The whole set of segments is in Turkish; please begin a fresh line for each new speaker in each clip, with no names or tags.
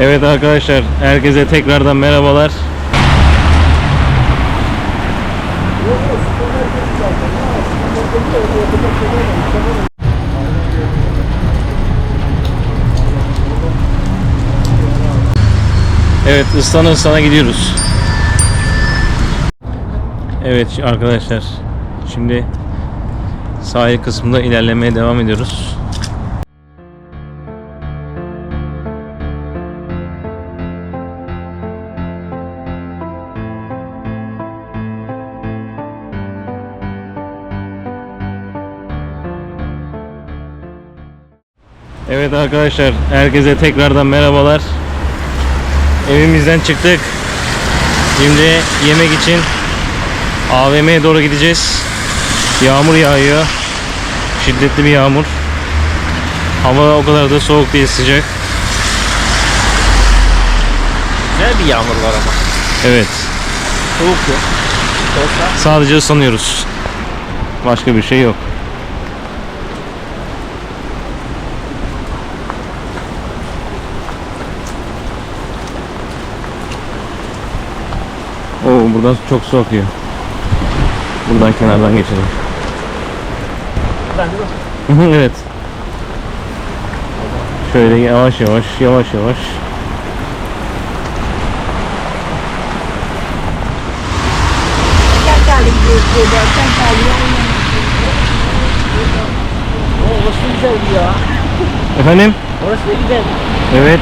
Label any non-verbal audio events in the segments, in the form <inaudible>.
Evet arkadaşlar, herkese tekrardan merhabalar. Evet, ıslana ıslana gidiyoruz. Evet arkadaşlar, şimdi sahil kısmında ilerlemeye devam ediyoruz. Evet arkadaşlar, herkese tekrardan merhabalar. Evimizden çıktık. Şimdi yemek için AVM'ye doğru gideceğiz. Yağmur yağıyor. Şiddetli bir yağmur. Hava o kadar da soğuk değil, sıcak.
Güzel bir yağmur var ama.
Evet,
Soğuk yok. Olsa
sadece ısınıyoruz. Başka bir şey yok. Buradan çok su akıyor. Buradan kenardan geçelim.
ben de
evet. Şöyle yavaş yavaş, yavaş yavaş.
orası güzel ya.
Efendim?
Orası ne güzel.
Evet.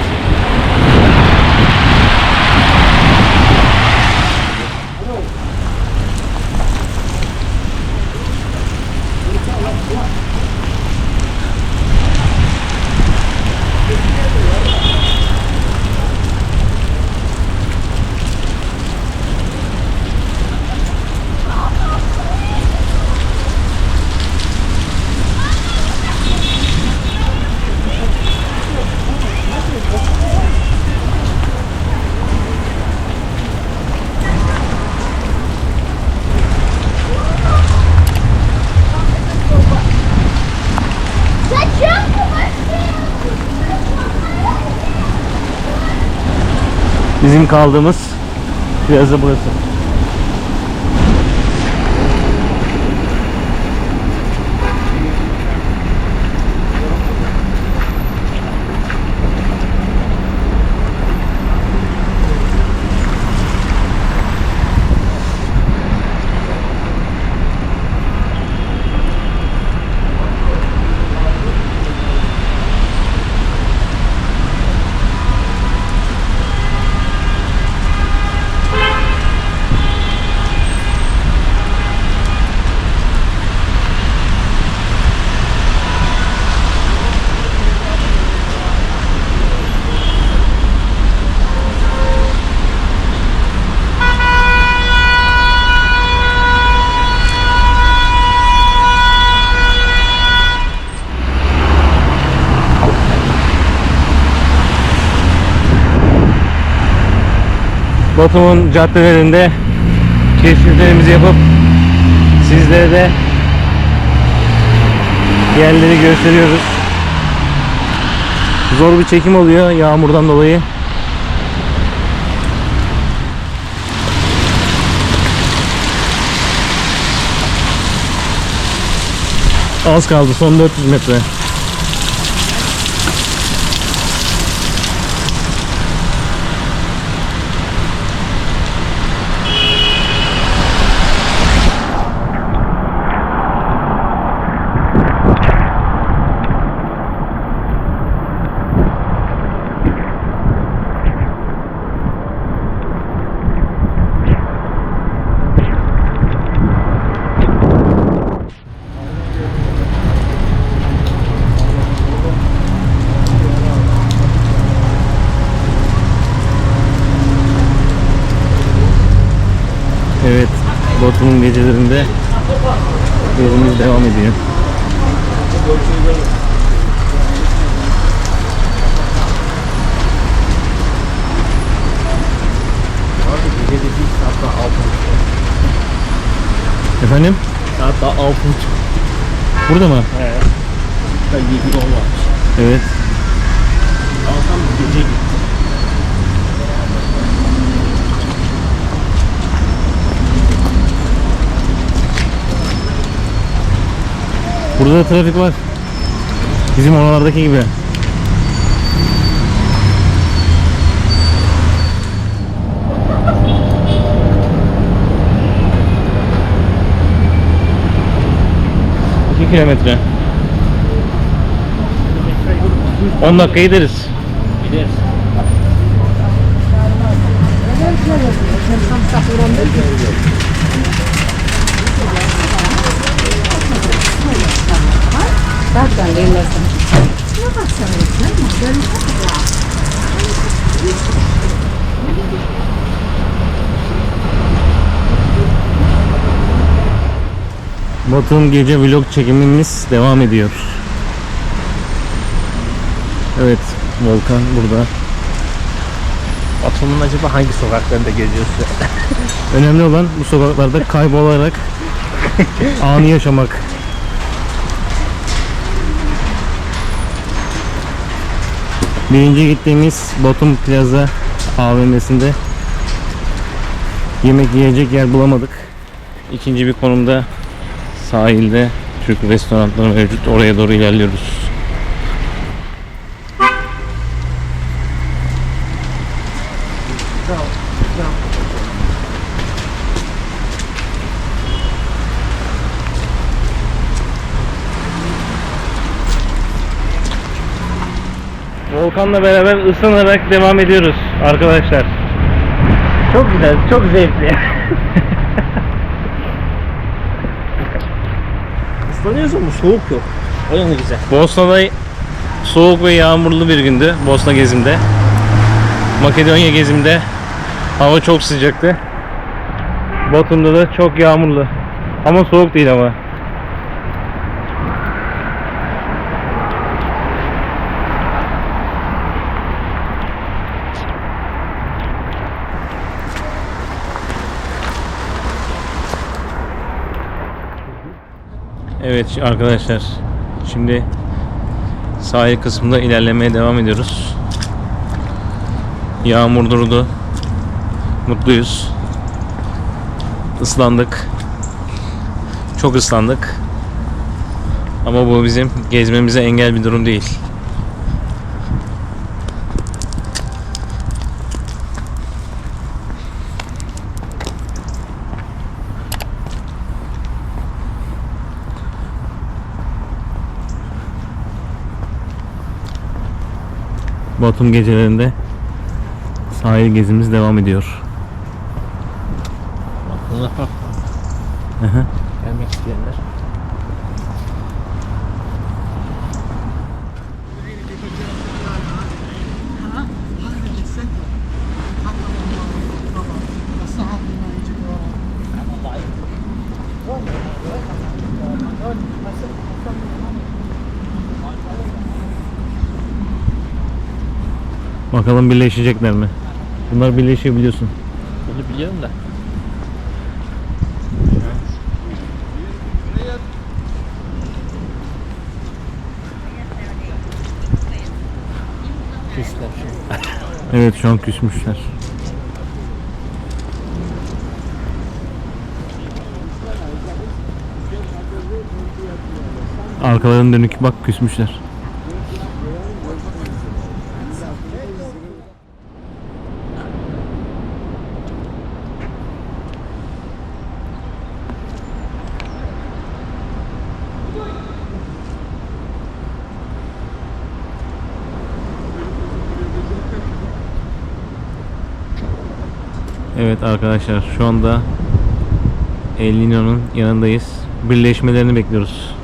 Bizim kaldığımız plaza burası. Batum'un caddelerinde keşiflerimizi yapıp sizlere de yerleri gösteriyoruz. Zor bir çekim oluyor yağmurdan dolayı. Az kaldı son 400 metre. Evet, Batum'un gecelerinde yolumuz devam ediyor.
Bir.
Efendim?
Saat daha altı buçuk.
Burada mı?
He. Ben yedi yol varmış.
Evet.
Alsam gece gitti.
Burada da trafik var. Bizim oralardaki gibi. İki kilometre. 10 dakika gideriz.
Gideriz.
Zaten gelmesin.
Batum gece vlog çekimimiz devam ediyor. Evet, Volkan burada.
Batum'un acaba hangi sokaklarında geziyorsun?
Önemli olan bu sokaklarda kaybolarak <laughs> anı yaşamak. Birinci gittiğimiz Batum Plaza AVM'sinde yemek yiyecek yer bulamadık. İkinci bir konumda sahilde Türk restoranları mevcut. Oraya doğru ilerliyoruz. Volkan'la beraber ıslanarak devam ediyoruz arkadaşlar.
Çok güzel, çok zevkli. <laughs> Islanıyorsun mu? Soğuk yok. O yanı güzel.
Bosna'da soğuk ve yağmurlu bir gündü. Bosna gezimde. Makedonya gezimde hava çok sıcaktı. Batum'da da çok yağmurlu. Ama soğuk değil ama. Evet arkadaşlar. Şimdi sahil kısmında ilerlemeye devam ediyoruz. Yağmur durdu. Mutluyuz. Islandık. Çok ıslandık. Ama bu bizim gezmemize engel bir durum değil. Batum gecelerinde sahil gezimiz devam ediyor.
Gelmek isteyenler.
Bakalım birleşecekler mi? Bunlar birleşiyor biliyorsun.
Bunu biliyorum da. Şu. <laughs>
Evet şu an küsmüşler. Arkalarına dönük bak küsmüşler. Evet arkadaşlar şu anda El Niño'nun yanındayız. Birleşmelerini bekliyoruz.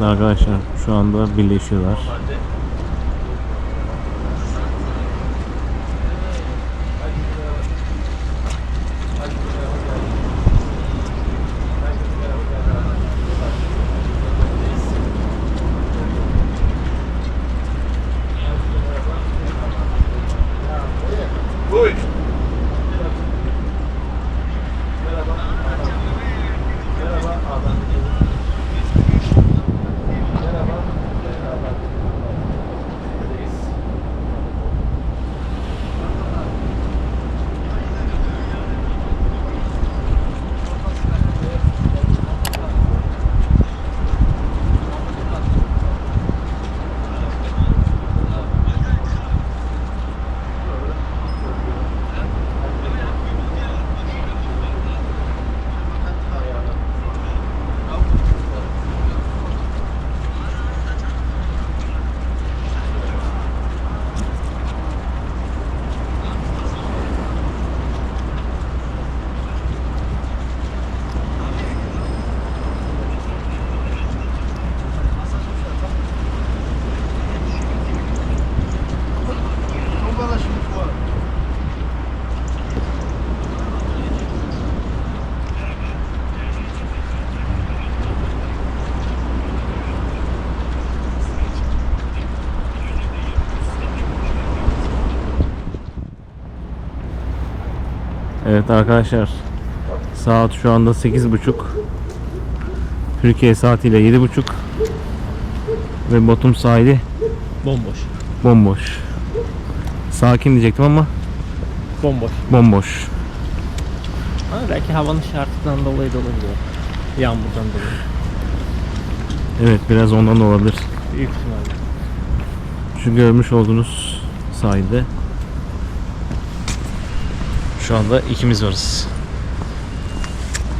Arkadaşlar şu anda birleşiyorlar. Evet arkadaşlar. Saat şu anda 8.30. Türkiye saatiyle 7.30. Ve Batum sahili
Bomboş.
bomboş. Sakin diyecektim ama
Bomboş.
bomboş.
Ama belki havanın şartından dolayı da olabilir. Yağmurdan dolayı.
Evet biraz ondan da olabilir.
Büyük ihtimalle.
Şu görmüş olduğunuz sahilde şu anda ikimiz varız.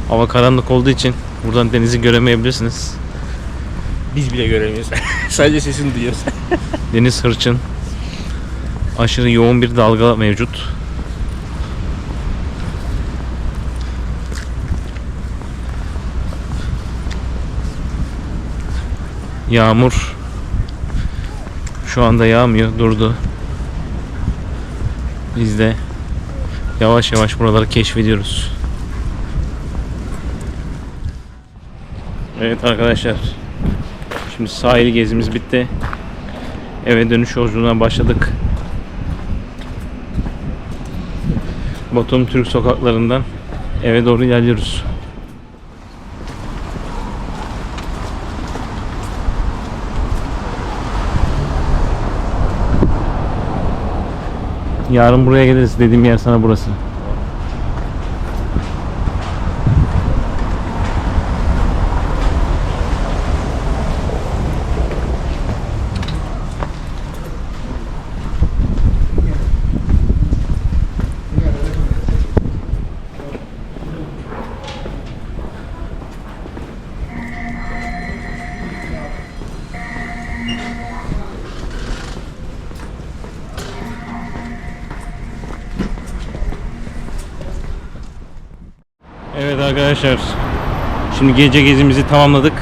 Hava karanlık olduğu için buradan denizi göremeyebilirsiniz.
Biz bile göremiyoruz. <laughs> Sadece sesini duyuyoruz. <laughs>
Deniz hırçın. Aşırı yoğun bir dalga mevcut. Yağmur şu anda yağmıyor, durdu. Biz de yavaş yavaş buraları keşfediyoruz. Evet arkadaşlar. Şimdi sahil gezimiz bitti. Eve dönüş yolculuğuna başladık. Batum Türk sokaklarından eve doğru ilerliyoruz. Yarın buraya geliriz. Dediğim yer sana burası. Evet arkadaşlar. Şimdi gece gezimizi tamamladık.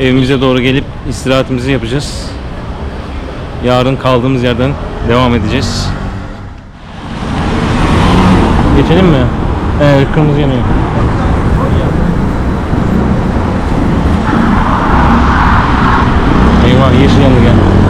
Evimize doğru gelip istirahatimizi yapacağız. Yarın kaldığımız yerden devam edeceğiz. Geçelim mi? Evet, kırmızı yanıyor. Eyvah yeşil yandı gel.